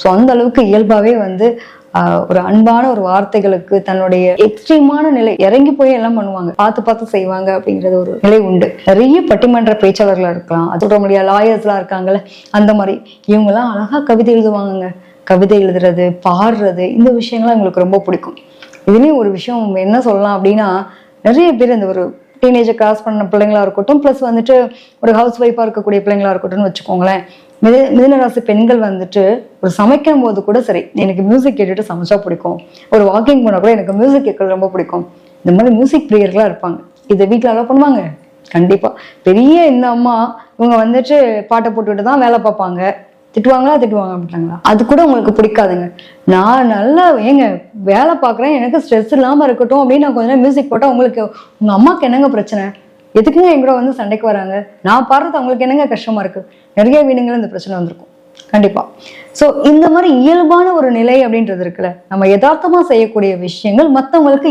So அந்த அளவுக்கு இயல்பாகவே வந்து ஒரு அன்பான ஒரு வார்த்தைகளுக்கு தன்னுடைய எக்ஸ்ட்ரீமான நிலை இறங்கி போய் எல்லாம் பண்ணுவாங்க. பார்த்து பார்த்து செய்வாங்க அப்படிங்கிறது ஒரு நிலை உண்டு. நிறைய பட்டிமன்ற பேச்சாளர்களாக இருக்கலாம். அதோட முடியாத முடியாது லாயர்ஸ்லாம் இருக்காங்கல்ல அந்த மாதிரி. இவங்கெல்லாம் அழகாக கவிதை எழுதுவாங்கங்க. கவிதை எழுதுறது பாடுறது இந்த விஷயங்கள்லாம் எங்களுக்கு ரொம்ப பிடிக்கும். இதுலேயும் ஒரு விஷயம் என்ன சொல்லலாம் அப்படின்னா நிறைய பேர் இந்த ஒரு டீனேஜை கிராஸ் பண்ண பிள்ளைங்களா இருக்கட்டும் ப்ளஸ் வந்துட்டு ஒரு ஹவுஸ் ஒய்ஃபாக இருக்கக்கூடிய பிள்ளைங்களா இருக்கட்டும்னு வச்சுக்கோங்களேன். மித மிதனராசி பெண்கள் வந்துட்டு ஒரு சமைக்கும் போது கூட சரி எனக்கு மியூசிக் கேட்டுட்டு சமைச்சா பிடிக்கும். ஒரு வாக்கிங் போனால் கூட எனக்கு மியூசிக் கேட்கறது ரொம்ப பிடிக்கும். இந்த மாதிரி மியூசிக் பிளேயர்களாக இருப்பாங்க. இதை வீட்டில் அலோவ் பண்ணுவாங்க. கண்டிப்பாக பெரிய இந்த அம்மா இவங்க வந்துட்டு பாட்டை போட்டுட்டு தான் வேலை பார்ப்பாங்க. திட்டுவாங்களா திட்டுவாங்க அப்படின்றாங்களா அது கூட உங்களுக்கு பிடிக்காதுங்க. நான் நல்லா ஏங்க வேலை பார்க்குறேன் எனக்கு ஸ்ட்ரெஸ் இல்லாமல் இருக்கட்டும் அப்படின்னு நான் கொஞ்ச நேரம் மியூசிக் போட்டால் உங்களுக்கு உங்கள் அம்மாவுக்கு என்னங்க பிரச்சனை? எதுக்குங்க எங்கூட வந்து சண்டைக்கு வராங்க? நான் பாடுறது அவங்களுக்கு என்னங்க கஷ்டமா இருக்கு? நிறைய வீடுகள் இந்த பிரச்சனை வந்திருக்கும். கண்டிப்பா. ஸோ இந்த மாதிரி இயல்பான ஒரு நிலை அப்படின்றது இருக்குல்ல. நம்ம யதார்த்தமாக செய்யக்கூடிய விஷயங்கள் மற்றவங்களுக்கு